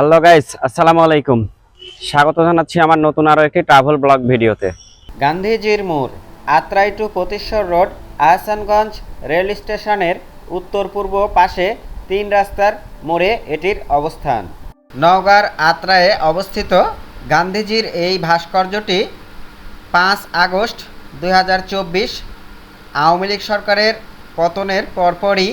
Hello guys, আসসালামু আলাইকুম। স্বাগত জানাচ্ছি আমার নতুন আরও একটি ট্রাভেল ব্লগ ভিডিওতে। গান্ধীজির মোড়, Atrai to Pateshwar road, Ahsanganj rail স্টেশনের উত্তর পূর্ব পাশে তিন রাস্তার মোড়ে এটির অবস্থান। নওগাঁর আত্রায়ে অবস্থিত গান্ধীজির এই ভাস্কর্যটি পাঁচ আগস্ট দুই হাজার চব্বিশ আওয়ামী লীগ সরকারের পতনের পরপরই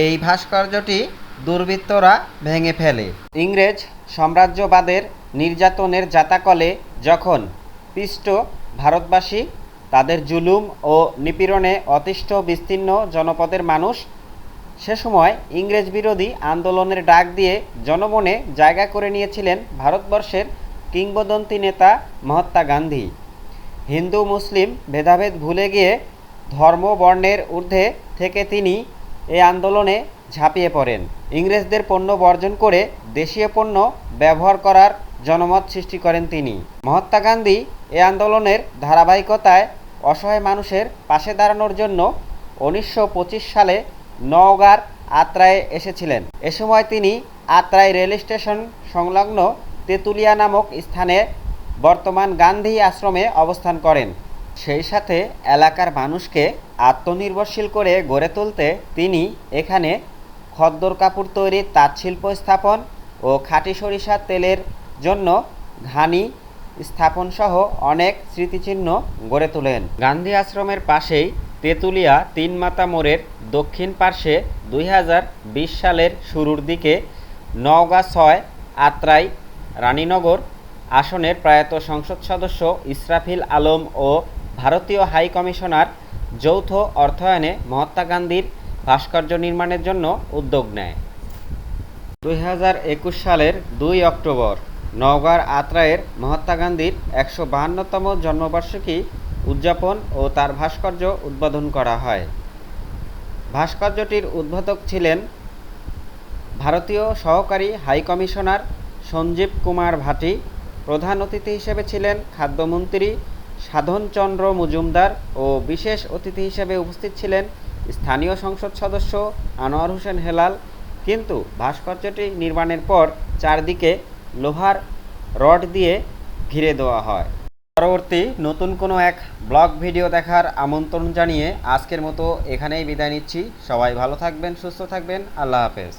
এই ভাস্কর্যটি দুর্বৃত্তরা ভেঙে ফেলে। ইংরেজ সাম্রাজ্যবাদের নির্যাতনের জাতাকলে যখন পিষ্ট ভারতবাসী তাদের জুলুম ও নিপীড়নে অতিষ্ঠ বিস্তীর্ণ জনপদের মানুষ, সে সময় ইংরেজ বিরোধী আন্দোলনের ডাক দিয়ে জনমনে জায়গা করে নিয়েছিলেন ভারতবর্ষের কিংবদন্তি নেতা মহাত্মা গান্ধী। হিন্দু, মুসলিম ভেদাভেদ ভুলে গিয়ে ধর্ম বর্ণের ঊর্ধ্বে থেকে তিনি এই আন্দোলনে ঝাঁপিয়ে পড়েন। ইংরেজদের পণ্য বর্জন করে দেশীয় পণ্য ব্যবহার করার জনমত সৃষ্টি করেন তিনি। মহাত্মা গান্ধী এই আন্দোলনের ধারাবাহিকতায় অসহায় মানুষের পাশে দাঁড়ানোর জন্য উনিশশো পঁচিশ সালে নওগাঁর আত্রায় এসেছিলেন। এ সময় তিনি আত্রাই রেল স্টেশন সংলগ্ন তেঁতুলিয়া নামক স্থানে বর্তমান গান্ধী আশ্রমে অবস্থান করেন। সেই সাথে এলাকার মানুষকে আত্মনির্ভরশীল করে গড়ে তুলতে তিনি এখানে খদ্দর কাপড় তৈরির তাঁতশিল্প স্থাপন ও খাঁটি সরিষার তেলের জন্য ঘানি স্থাপন সহ অনেক স্মৃতিচিহ্ন গড়ে তোলেন। গান্ধী আশ্রমের পাশেই তেঁতুলিয়া তিন মাতা মোড়ের দক্ষিণ পার্শ্বে দুই হাজার বিশ সালের শুরুর দিকে নওগাঁ ছয় আত্রাই রানীনগর আসনের প্রয়াত সংসদ সদস্য ইসরাফিল আলম ও ভারতীয় হাই কমিশনার যৌথ অর্থায়নে মহাত্মা গান্ধীর ভাস্কর্য নির্মাণের জন্য উদ্যোগ নেয়। দুই হাজার একুশ সালের দুই অক্টোবর, নওগাঁর আত্রায়ের মহাত্মা গান্ধীর একশো বাহান্নতম জন্মবার্ষিকী উদযাপন ও তার ভাস্কর্য উদ্বোধন করা হয়। ভাস্কর্যটির উদ্বোধক ছিলেন ভারতীয় সহকারী হাই কমিশনার সঞ্জীব কুমার ভাটি, প্রধান অতিথি হিসেবে ছিলেন খাদ্যমন্ত্রী সাধনচন্দ্র মজুমদার ও বিশেষ অতিথি হিসেবে উপস্থিত ছিলেন স্থানীয় সংসদ সদস্য আনোয়ার হোসেন হেলাল। কিন্তু ভাস্কর্যটি নির্মাণের পর চারদিকে লোহার রড দিয়ে ঘিরে দেওয়া হয়। পরবর্তী নতুন কোনো এক ব্লগ ভিডিও দেখার আমন্ত্রণ জানিয়ে আজকের মতো এখানেই বিদায় নিচ্ছি। সবাই ভালো থাকবেন, সুস্থ থাকবেন। আল্লাহ হাফেজ।